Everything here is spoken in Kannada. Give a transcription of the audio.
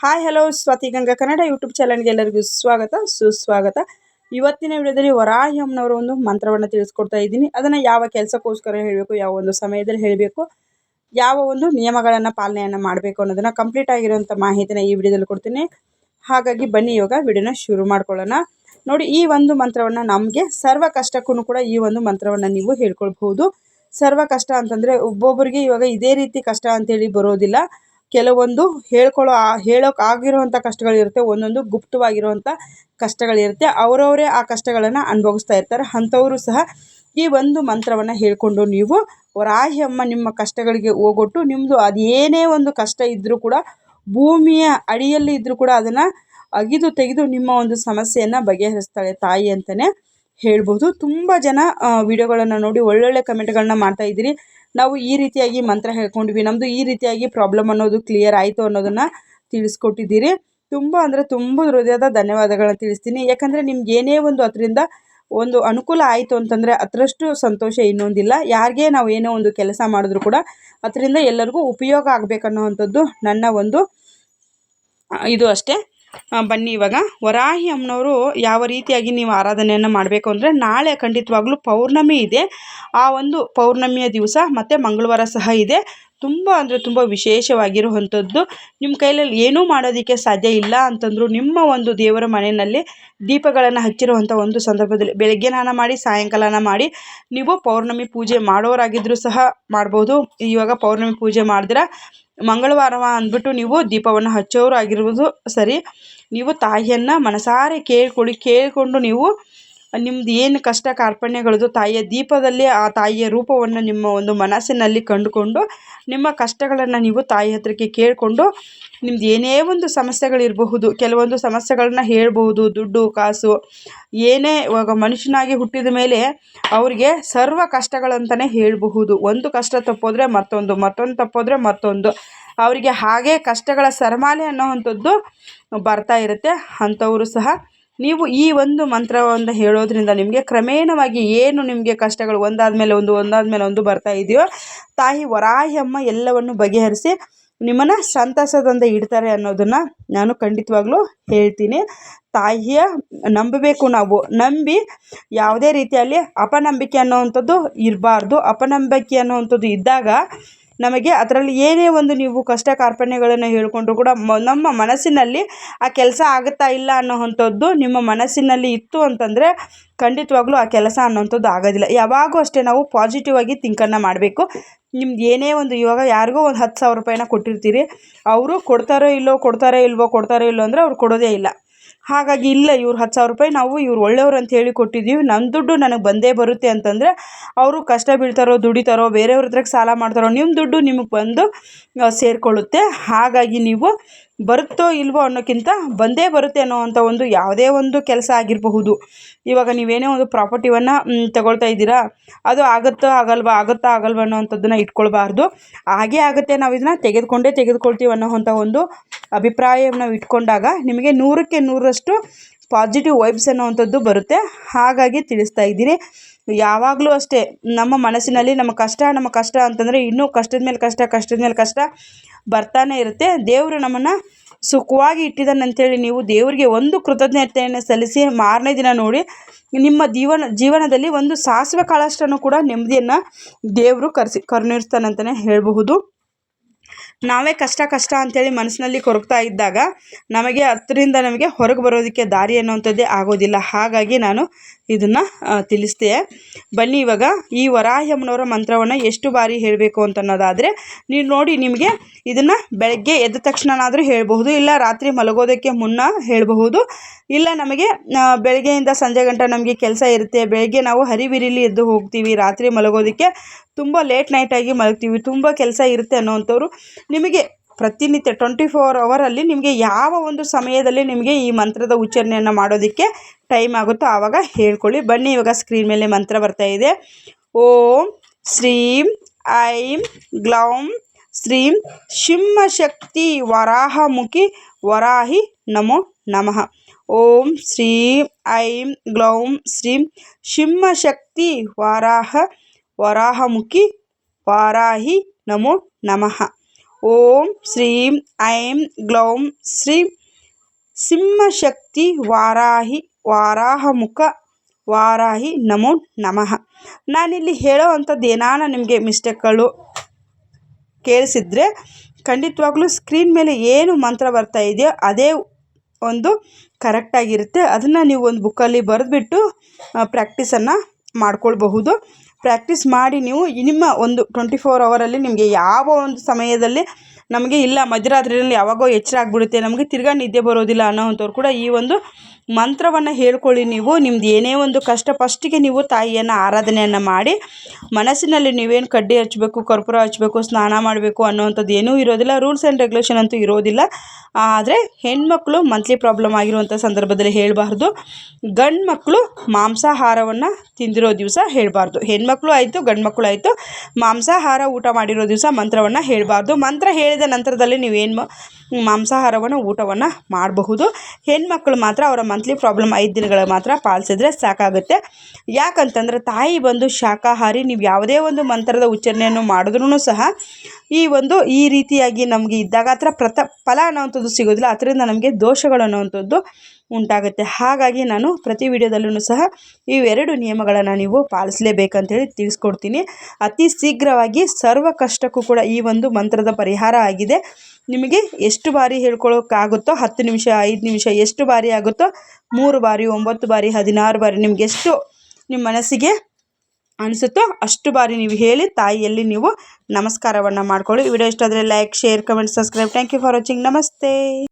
Hi hello Swathi Ganga Kannada YouTube ಚಾನಲ್ಗೆ ಎಲ್ಲರಿಗೂ ಸ್ವಾಗತ, ಸುಸ್ವಾಗತ. ಇವತ್ತಿನ ವಿಡಿಯೋದಲ್ಲಿ ವರಾಹಮ್ಮನವರ ಒಂದು ಮಂತ್ರವನ್ನು ತಿಳಿಸ್ಕೊಡ್ತಾ ಇದ್ದೀನಿ. ಅದನ್ನು ಯಾವ ಕೆಲಸಕ್ಕೋಸ್ಕರ ಹೇಳಬೇಕು, ಯಾವ ಒಂದು ಸಮಯದಲ್ಲಿ ಹೇಳಬೇಕು, ಯಾವ ಒಂದು ನಿಯಮಗಳನ್ನು ಪಾಲನೆಯನ್ನು ಮಾಡಬೇಕು ಅನ್ನೋದನ್ನು ಕಂಪ್ಲೀಟ್ ಆಗಿರುವಂಥ ಮಾಹಿತಿನ ಈ ವಿಡಿಯೋದಲ್ಲಿ ಕೊಡ್ತೀನಿ. ಹಾಗಾಗಿ ಬನ್ನಿ, ಇವಾಗ ವಿಡಿಯೋನ ಶುರು ಮಾಡ್ಕೊಳ್ಳೋಣ. ನೋಡಿ, ಈ ಒಂದು ಮಂತ್ರವನ್ನು ನಮಗೆ ಸರ್ವ ಕಷ್ಟಕ್ಕೂ ಕೂಡ ಈ ಒಂದು ಮಂತ್ರವನ್ನು ನೀವು ಹೇಳ್ಕೊಳ್ಬಹುದು. ಸರ್ವ ಕಷ್ಟ ಅಂತಂದರೆ ಒಬ್ಬೊಬ್ಬರಿಗೆ ಇವಾಗ ಇದೇ ರೀತಿ ಕಷ್ಟ ಅಂತೇಳಿ ಬರೋದಿಲ್ಲ. ಕೆಲವೊಂದು ಹೇಳ್ಕೊಳ್ಳೋ ಹೇಳೋಕೆ ಆಗಿರುವಂಥ ಕಷ್ಟಗಳಿರುತ್ತೆ ಒಂದೊಂದು ಗುಪ್ತವಾಗಿರುವಂಥ ಕಷ್ಟಗಳಿರುತ್ತೆ ಅವರವರೇ ಆ ಕಷ್ಟಗಳನ್ನು ಅನುಭವಿಸ್ತಾ ಇರ್ತಾರೆ. ಅಂಥವರು ಸಹ ಈ ಒಂದು ಮಂತ್ರವನ್ನು ಹೇಳಿಕೊಂಡು ನೀವು, ವರಾಹಿ ಅಮ್ಮ, ನಿಮ್ಮ ಕಷ್ಟಗಳಿಗೆ ಹೋಗೊಟ್ಟು ನಿಮ್ಮದು ಅದೇನೇ ಒಂದು ಕಷ್ಟ ಇದ್ದರೂ ಕೂಡ, ಭೂಮಿಯ ಅಡಿಯಲ್ಲಿ ಇದ್ದರೂ ಕೂಡ ಅದನ್ನು ಅಗಿದು ತೆಗೆದು ನಿಮ್ಮ ಒಂದು ಸಮಸ್ಯೆಯನ್ನು ಬಗೆಹರಿಸ್ತಾಳೆ ತಾಯಿ ಅಂತಲೇ ಹೇಳ್ಬೋದು. ತುಂಬ ಜನ ವಿಡಿಯೋಗಳನ್ನು ನೋಡಿ ಒಳ್ಳೊಳ್ಳೆ ಕಮೆಂಟ್ಗಳನ್ನ ಮಾಡ್ತಾ ಇದ್ದೀರಿ. ನಾವು ಈ ರೀತಿಯಾಗಿ ಮಂತ್ರ ಹೇಳ್ಕೊಂಡ್ವಿ. ನಮ್ಮದು ಈ ರೀತಿಯಾಗಿ ಪ್ರಾಬ್ಲಮ್ ಅನ್ನೋದು ಕ್ಲಿಯರ್ ಆಯಿತು ಅನ್ನೋದನ್ನು ತಿಳಿಸ್ಕೊಟ್ಟಿದ್ದೀರಿ. ತುಂಬ ಅಂದರೆ ತುಂಬ ಹೃದಯದ ಧನ್ಯವಾದಗಳನ್ನ ತಿಳಿಸ್ತೀನಿ. ಯಾಕಂದರೆ ನಿಮ್ಗೆ ಏನೇ ಒಂದು ಅದರಿಂದ ಒಂದು ಅನುಕೂಲ ಆಯಿತು ಅಂತಂದರೆ ಅದರಷ್ಟು ಸಂತೋಷ ಇನ್ನೊಂದಿಲ್ಲ. ಯಾರಿಗೆ ನಾವು ಏನೋ ಒಂದು ಕೆಲಸ ಮಾಡಿದ್ರು ಕೂಡ ಅದರಿಂದ ಎಲ್ಲರಿಗೂ ಉಪಯೋಗ ಆಗಬೇಕನ್ನೋವಂಥದ್ದು ನನ್ನ ಒಂದು ಇದು ಅಷ್ಟೇ. ಬನ್ನಿ ಇವಾಗ. ವರಾಹಿ ಅಮ್ಮನವರು ಯಾವ ರೀತಿಯಾಗಿ ನೀವು ಆರಾಧನೆಯನ್ನು ಮಾಡಬೇಕು ಅಂದರೆ ನಾಳೆ ಖಂಡಿತವಾಗ್ಲೂ ಪೌರ್ಣಮಿ ಇದೆ. ಆ ಒಂದು ಪೌರ್ಣಮಿಯ ದಿವಸ ಮತ್ತು ಮಂಗಳವಾರ ಸಹ ಇದೆ. ತುಂಬ ಅಂದರೆ ತುಂಬ ವಿಶೇಷವಾಗಿರುವಂಥದ್ದು. ನಿಮ್ಮ ಕೈಯಲ್ಲಿ ಏನೂ ಮಾಡೋದಕ್ಕೆ ಸಾಧ್ಯ ಇಲ್ಲ ಅಂತಂದರೂ ನಿಮ್ಮ ಒಂದು ದೇವರ ಮನೆಯಲ್ಲಿ ದೀಪಗಳನ್ನು ಹಚ್ಚಿರುವಂಥ ಒಂದು ಸಂದರ್ಭದಲ್ಲಿ ಬೆಳಗ್ಗೆ ಮಾಡಿ, ಸಾಯಂಕಾಲನ ಮಾಡಿ, ನೀವು ಪೌರ್ಣಮಿ ಪೂಜೆ ಮಾಡೋರಾಗಿದ್ದರೂ ಸಹ ಮಾಡ್ಬೋದು. ಇವಾಗ ಪೌರ್ಣಮಿ ಪೂಜೆ ಮಾಡಿದ್ರೆ? ಮಂಗಳವಾರ ಅಂದ್ಬಿಟ್ಟು ನೀವು ದೀಪವನ್ನು ಹಚ್ಚೋರು ಆಗಿರ್ಬೋದು ಸರಿ. ನೀವು ತಾಯಿಯನ್ನು ಮನಸಾರೆ ಕೇಳ್ಕೊಳ್ಳಿ ಕೇಳಿಕೊಂಡು ನೀವು ನಿಮ್ದು ಏನು ಕಷ್ಟ ಕಾರ್ಪಣ್ಯಗಳದು ತಾಯಿಯ ದೀಪದಲ್ಲಿ ಆ ತಾಯಿಯ ರೂಪವನ್ನು ನಿಮ್ಮ ಒಂದು ಮನಸ್ಸಿನಲ್ಲಿ ಕಂಡುಕೊಂಡು, ನಿಮ್ಮ ಕಷ್ಟಗಳನ್ನು ನೀವು ತಾಯಿ ಹತ್ರಕ್ಕೆ ಕೇಳಿಕೊಂಡು, ನಿಮ್ದು ಏನೇ ಒಂದು ಸಮಸ್ಯೆಗಳಿರಬಹುದು, ಕೆಲವೊಂದು ಸಮಸ್ಯೆಗಳನ್ನ ಹೇಳ್ಬೋದು ದುಡ್ಡು, ಕಾಸು, ಏನೇ ಇವಾಗ ಮನುಷ್ಯನಾಗಿ ಹುಟ್ಟಿದ ಮೇಲೆ ಅವರಿಗೆ ಸರ್ವ ಕಷ್ಟಗಳಂತಲೇ ಹೇಳಬಹುದು. ಒಂದು ಕಷ್ಟ ತಪ್ಪೋದ್ರೆ ಮತ್ತೊಂದು ಮತ್ತೊಂದು ತಪ್ಪೋದ್ರೆ ಮತ್ತೊಂದು. ಅವರಿಗೆ ಹಾಗೆ ಕಷ್ಟಗಳ ಸರಮಾಲೆ ಅನ್ನೋವಂಥದ್ದು ಬರ್ತಾ ಇರುತ್ತೆ. ಅಂಥವರು ಸಹ ನೀವು ಈ ಒಂದು ಮಂತ್ರವನ್ನು ಹೇಳೋದ್ರಿಂದ ನಿಮಗೆ ಕ್ರಮೇಣವಾಗಿ ಏನು ನಿಮಗೆ ಕಷ್ಟಗಳು ಒಂದಾದ ಮೇಲೆ ಒಂದು ಒಂದಾದ ಮೇಲೆ ಒಂದು ಬರ್ತಾ ಇದೆಯೋ, ತಾಯಿ ವರಾಹಿ ಅಮ್ಮ ಎಲ್ಲವನ್ನು ಬಗೆಹರಿಸಿ ನಿಮ್ಮನ್ನು ಸಂತಸದಿಂದ ಇಡ್ತಾರೆ ಅನ್ನೋದನ್ನು ನಾನು ಖಂಡಿತವಾಗ್ಲೂ ಹೇಳ್ತೀನಿ. ತಾಯಿಯ ನಂಬಬೇಕು ನಾವು. ನಂಬಿ ಯಾವುದೇ ರೀತಿಯಲ್ಲಿ ಅಪನಂಬಿಕೆ ಅನ್ನೋವಂಥದ್ದು ಇರಬಾರ್ದು. ಅಪನಂಬಿಕೆ ಅನ್ನೋವಂಥದ್ದು ಇದ್ದಾಗ ನಮಗೆ ಅದರಲ್ಲಿ ಏನೇ ಒಂದು ನೀವು ಕಷ್ಟ ಕಾರ್ಪಣ್ಯಗಳನ್ನು ಹೇಳಿಕೊಂಡ್ರು ಕೂಡ ನಮ್ಮ ಮನಸ್ಸಿನಲ್ಲಿ ಆ ಕೆಲಸ ಆಗುತ್ತಾ ಇಲ್ಲ ಅನ್ನೋವಂಥದ್ದು ನಿಮ್ಮ ಮನಸ್ಸಿನಲ್ಲಿ ಇತ್ತು ಅಂತಂದರೆ ಖಂಡಿತವಾಗ್ಲೂ ಆ ಕೆಲಸ ಅನ್ನೋವಂಥದ್ದು ಆಗೋದಿಲ್ಲ. ಯಾವಾಗೂ ಅಷ್ಟೇ ನಾವು ಪಾಸಿಟಿವ್ ಆಗಿ ಥಿಂಕನ್ನು ಮಾಡಬೇಕು. ನಿಮ್ದು ಏನೇ ಒಂದು ಇವಾಗ ಯಾರಿಗೋ ಒಂದು ಹತ್ತು ಸಾವಿರ ರೂಪಾಯಿನ ಕೊಟ್ಟಿರ್ತೀರಿ, ಅವರು ಕೊಡ್ತಾರೋ ಇಲ್ಲೋ, ಕೊಡ್ತಾರೋ ಇಲ್ವೋ, ಕೊಡ್ತಾರೋ ಇಲ್ಲೋ ಅಂದರೆ ಅವ್ರು ಕೊಡೋದೇ ಇಲ್ಲ. ಹಾಗಾಗಿ ಇಲ್ಲ, ಇವ್ರು ಹತ್ತು ಸಾವಿರ ರೂಪಾಯಿ ನಾವು ಇವ್ರು ಒಳ್ಳೆಯವ್ರು ಅಂತ ಹೇಳಿ ಕೊಟ್ಟಿದ್ದೀವಿ. ನನ್ನ ದುಡ್ಡು ನನಗೆ ಬಂದೇ ಬರುತ್ತೆ ಅಂತಂದರೆ ಅವರು ಕಷ್ಟ ಬೀಳ್ತಾರೋ, ದುಡಿತಾರೋ, ಬೇರೆಯವ್ರ ಹತ್ರಕ್ಕೆ ಸಾಲ ಮಾಡ್ತಾರೋ ನಿಮ್ಮ ದುಡ್ಡು ನಿಮಗೆ ಬಂದು ಸೇರಿಕೊಳ್ಳುತ್ತೆ. ಹಾಗಾಗಿ ನೀವು ಬರುತ್ತೋ ಇಲ್ವೋ ಅನ್ನೋಕ್ಕಿಂತ ಬಂದೇ ಬರುತ್ತೆ ಅನ್ನೋವಂಥ ಒಂದು ಯಾವುದೇ ಒಂದು ಕೆಲಸ ಆಗಿರಬಹುದು. ಇವಾಗ ನೀವೇನೇ ಒಂದು ಪ್ರಾಪರ್ಟಿವನ್ನು ತಗೊಳ್ತಾ ಇದ್ದೀರಾ, ಅದು ಆಗುತ್ತೋ ಆಗಲ್ವಾ, ಆಗುತ್ತಾ ಆಗಲ್ವ ಅನ್ನೋವಂಥದ್ದನ್ನು ಇಟ್ಕೊಳ್ಬಾರ್ದು. ಹಾಗೇ ಆಗುತ್ತೆ ನಾವು ಇದನ್ನು ತೆಗೆದುಕೊಂಡೇ ತೆಗೆದುಕೊಳ್ತೀವಿ ಅನ್ನೋವಂಥ ಒಂದು ಅಭಿಪ್ರಾಯವನ್ನು ಇಟ್ಕೊಂಡಾಗ ನಿಮಗೆ ನೂರಕ್ಕೆ ನೂರರಷ್ಟು ಪಾಸಿಟಿವ್ ವೈಬ್ಸ್ ಅನ್ನುವಂಥದ್ದು ಬರುತ್ತೆ. ಹಾಗಾಗಿ ತಿಳಿಸ್ತಾ ಇದ್ದೀನಿ. ಯಾವಾಗಲೂ ಅಷ್ಟೇ, ನಮ್ಮ ಮನಸ್ಸಿನಲ್ಲಿ ನಮ್ಮ ಕಷ್ಟ ನಮ್ಮ ಕಷ್ಟ ಅಂತಂದರೆ ಇನ್ನೂ ಕಷ್ಟದ ಮೇಲೆ ಕಷ್ಟ, ಕಷ್ಟದ ಮೇಲೆ ಕಷ್ಟ ಬರ್ತಾನೆ ಇರುತ್ತೆ. ದೇವರು ನಮ್ಮನ್ನು ಸುಖವಾಗಿ ಇಟ್ಟಿದ್ದಾನಂತೇಳಿ ನೀವು ದೇವರಿಗೆ ಒಂದು ಕೃತಜ್ಞತೆಯನ್ನು ಸಲ್ಲಿಸಿ ಮಾರನೇ ದಿನ ನೋಡಿ ನಿಮ್ಮ ಜೀವನ, ಜೀವನದಲ್ಲಿ ಒಂದು ಸಾಸಿವೆ ಕಾಳಷ್ಟನ್ನು ಕೂಡ ನೆಮ್ಮದಿಯನ್ನು ದೇವರು ಕರೆಸಿ ಕರುಣಿಸ್ತಾನಂತಲೇ ಹೇಳಬಹುದು. ನಾವೇ ಕಷ್ಟ ಕಷ್ಟ ಅಂತೇಳಿ ಮನಸ್ಸಿನಲ್ಲಿ ಕೊರಗ್ತಾ ಇದ್ದಾಗ ನಮಗೆ ಹತ್ತರಿಂದ ನಮಗೆ ಹೊರಗೆ ಬರೋದಕ್ಕೆ ದಾರಿ ಅನ್ನುವಂಥದ್ದೇ ಆಗೋದಿಲ್ಲ. ಹಾಗಾಗಿ ನಾನು ಇದನ್ನು ತಿಳಿಸ್ದೆ ಬನ್ನಿ ಇವಾಗ ಈ ವರಾಹಮ್ಮನವರ ಮಂತ್ರವನ್ನು ಎಷ್ಟು ಬಾರಿ ಹೇಳಬೇಕು ಅಂತ ಅನ್ನೋದಾದರೆ ನೀವು ನೋಡಿ ನಿಮಗೆ ಇದನ್ನು ಬೆಳಗ್ಗೆ ಎದ್ದ ತಕ್ಷಣನಾದರೂ ಹೇಳಬಹುದು, ಇಲ್ಲ ರಾತ್ರಿ ಮಲಗೋದಕ್ಕೆ ಮುನ್ನ ಹೇಳಬಹುದು, ಇಲ್ಲ ನಮಗೆ ಬೆಳಗ್ಗೆಯಿಂದ ಸಂಜೆ ಗಂಟ ನಮಗೆ ಕೆಲಸ ಇರುತ್ತೆ, ಬೆಳಗ್ಗೆ ನಾವು ಹರಿವಿರಿಲಿ ಎದ್ದು ಹೋಗ್ತೀವಿ, ರಾತ್ರಿ ಮಲಗೋದಕ್ಕೆ ತುಂಬ ಲೇಟ್ ನೈಟಾಗಿ ಮಲಗ್ತೀವಿ, ತುಂಬ ಕೆಲಸ ಇರುತ್ತೆ ಅನ್ನೋವಂಥವ್ರು ನಿಮಗೆ ಪ್ರತಿನಿತ್ಯ ಟ್ವೆಂಟಿ ಫೋರ್ ಅವರಲ್ಲಿ ನಿಮಗೆ ಯಾವ ಒಂದು ಸಮಯದಲ್ಲಿ ನಿಮಗೆ ಈ ಮಂತ್ರದ ಉಚ್ಚಾರಣೆಯನ್ನು ಮಾಡೋದಕ್ಕೆ ಟೈಮ್ ಆಗುತ್ತೋ ಆವಾಗ ಹೇಳ್ಕೊಳ್ಳಿ. ಬನ್ನಿ, ಇವಾಗ ಸ್ಕ್ರೀನ್ ಮೇಲೆ ಮಂತ್ರ ಬರ್ತಾ ಇದೆ. ಓಂ ಶ್ರೀಂ ಐಂ ಗ್ಲೌಂ ಶ್ರೀಂ ಶಿಂಹಶಕ್ತಿ ವರಾಹಮುಖಿ ವರಾಹಿ ನಮೋ ನಮಃ. ಓಂ ಶ್ರೀಂ ಐಂ ಗ್ಲೌಂ ಶ್ರೀಂ ಶಿಂಹಶಕ್ತಿ ವರಾಹ ವರಾಹಮುಖಿ ವಾರಾಹಿ ನಮೋ ನಮಃ. ಓಂ ಶ್ರೀಂ ಐಂ ಗ್ಲೌಂ ಶ್ರೀಂ ಸಿಂಹಶಕ್ತಿ ವಾರಾಹಿ ವಾರಾಹಮುಖ ವಾರಾಹಿ ನಮೋ ನಮಃ. ನಾನಿಲ್ಲಿ ಹೇಳೋ ಅಂಥದ್ದು ಏನಾನ ನಿಮಗೆ ಮಿಸ್ಟೇಕ್ಗಳು ಕೇಳಿಸಿದ್ರೆ ಖಂಡಿತವಾಗ್ಲೂ ಸ್ಕ್ರೀನ್ ಮೇಲೆ ಏನು ಮಂತ್ರ ಬರ್ತಾ ಇದೆಯೋ ಅದೇ ಒಂದು ಕರೆಕ್ಟಾಗಿರುತ್ತೆ ಅದನ್ನು ನೀವು ಒಂದು ಬುಕ್ಕಲ್ಲಿ ಬರೆದ್ಬಿಟ್ಟು ಪ್ರ್ಯಾಕ್ಟೀಸನ್ನು ಮಾಡ್ಕೊಳ್ಬಹುದು. ಪ್ರಾಕ್ಟೀಸ್ ಮಾಡಿ ನೀವು ನಿಮ್ಮ ಒಂದು ಟ್ವೆಂಟಿ ಫೋರ್ ಅವರಲ್ಲಿ ನಿಮಗೆ ಯಾವ ಒಂದು ಸಮಯದಲ್ಲಿ ನಮಗೆ ಇಲ್ಲ ಮಧ್ಯರಾತ್ರಿಯಲ್ಲಿ ಯಾವಾಗೋ ಎಚ್ಚರ ಆಗಿಬಿಡುತ್ತೆ, ನಮಗೆ ತಿರ್ಗಾ ನಿದ್ದೆ ಬರೋದಿಲ್ಲ ಅನ್ನೋವಂಥವ್ರು ಕೂಡ ಈ ಒಂದು ಮಂತ್ರವನ್ನು ಹೇಳ್ಕೊಳ್ಳಿ ನೀವು. ನಿಮ್ದು ಏನೇ ಒಂದು ಕಷ್ಟ, ಫಸ್ಟಿಗೆ ನೀವು ತಾಯಿಯನ್ನು ಆರಾಧನೆಯನ್ನು ಮಾಡಿ, ಮನಸ್ಸಿನಲ್ಲಿ ನೀವೇನು ಕಡ್ಡಿ ಹಚ್ಚಬೇಕು ಕರ್ಪೂರ ಹಚ್ಚಬೇಕು ಸ್ನಾನ ಮಾಡಬೇಕು ಅನ್ನೋವಂಥದ್ದು ಏನೂ ಇರೋದಿಲ್ಲ. ರೂಲ್ಸ್ ಆ್ಯಂಡ್ ರೆಗ್ಯುಲೇಷನ್ ಅಂತೂ ಇರೋದಿಲ್ಲ. ಆದರೆ ಹೆಣ್ಮಕ್ಳು ಮಂತ್ಲಿ ಪ್ರಾಬ್ಲಮ್ ಆಗಿರುವಂಥ ಸಂದರ್ಭದಲ್ಲಿ ಹೇಳಬಾರ್ದು. ಗಂಡು ಮಕ್ಕಳು ಮಾಂಸಾಹಾರವನ್ನು ತಿಂದಿರೋ ದಿವಸ ಹೇಳಬಾರ್ದು. ಹೆಣ್ಮಕ್ಳು ಆಯಿತು, ಗಂಡು ಮಕ್ಕಳು ಆಯಿತು, ಮಾಂಸಾಹಾರ ಊಟ ಮಾಡಿರೋ ದಿವಸ ಮಂತ್ರವನ್ನು ಹೇಳಬಾರ್ದು. ಮಂತ್ರ ಹೇಳಿದ ನಂತರದಲ್ಲಿ ನೀವೇನು ಮಾಂಸಾಹಾರವನ್ನು, ಊಟವನ್ನು ಮಾಡಬಹುದು. ಹೆಣ್ಮಕ್ಳು ಮಾತ್ರ ಅವರ ಮಂತ್ಲಿ ಪ್ರಾಬ್ಲಮ್ ಐದು ದಿನಗಳ ಮಾತ್ರ ಪಾಲಿಸಿದ್ರೆ ಸಾಕಾಗುತ್ತೆ. ಯಾಕಂತಂದರೆ ತಾಯಿ ಬಂದು ಶಾಖಾಹಾರಿ ನೀವು ಯಾವುದೇ ಒಂದು ಮಂತ್ರದ ಉಚ್ಚಾರಣೆಯನ್ನು ಮಾಡಿದ್ರೂ ಸಹ ಈ ಒಂದು ಈ ರೀತಿಯಾಗಿ ನಮಗೆ ಇದ್ದಾಗ ಹತ್ರ ಪ್ರತ ಫಲ ಅನ್ನೋವಂಥದ್ದು ಸಿಗೋದಿಲ್ಲ. ಅದರಿಂದ ನಮಗೆ ದೋಷಗಳು ಅನ್ನೋವಂಥದ್ದು ಉಂಟಾಗುತ್ತೆ. ಹಾಗಾಗಿ ನಾನು ಪ್ರತಿ ವಿಡಿಯೋದಲ್ಲೂ ಸಹ ಇವೆರಡು ನಿಯಮಗಳನ್ನು ನೀವು ಪಾಲಿಸಲೇಬೇಕಂತೇಳಿ ತಿಳಿಸ್ಕೊಡ್ತೀನಿ. ಅತಿ ಶೀಘ್ರವಾಗಿ ಸರ್ವ ಕಷ್ಟಕ್ಕೂ ಕೂಡ ಈ ಒಂದು ಮಂತ್ರದ ಪರಿಹಾರ ಆಗಿದೆ. ನಿಮಗೆ ಎಷ್ಟು ಬಾರಿ ಹೇಳ್ಕೊಳ್ಳೋಕ್ಕಾಗುತ್ತೋ ಹತ್ತು ನಿಮಿಷ, ಐದು ನಿಮಿಷ, ಎಷ್ಟು ಬಾರಿ ಆಗುತ್ತೋ ಮೂರು ಬಾರಿ, ಒಂಬತ್ತು ಬಾರಿ, ಹದಿನಾರು ಬಾರಿ ನಿಮಗೆ ಎಷ್ಟು ನಿಮ್ಮ ಮನಸ್ಸಿಗೆ ಅನಿಸುತ್ತೋ ಅಷ್ಟು ಬಾರಿ ನೀವು ಹೇಳಿ ತಾಯಿಯಲ್ಲಿ ನೀವು ನಮಸ್ಕಾರವನ್ನು ಮಾಡ್ಕೊಳ್ಳಿ. ವಿಡಿಯೋ ಇಷ್ಟ ಆದರೆ like, share, comment, subscribe. Thank you for watching. ನಮಸ್ತೆ.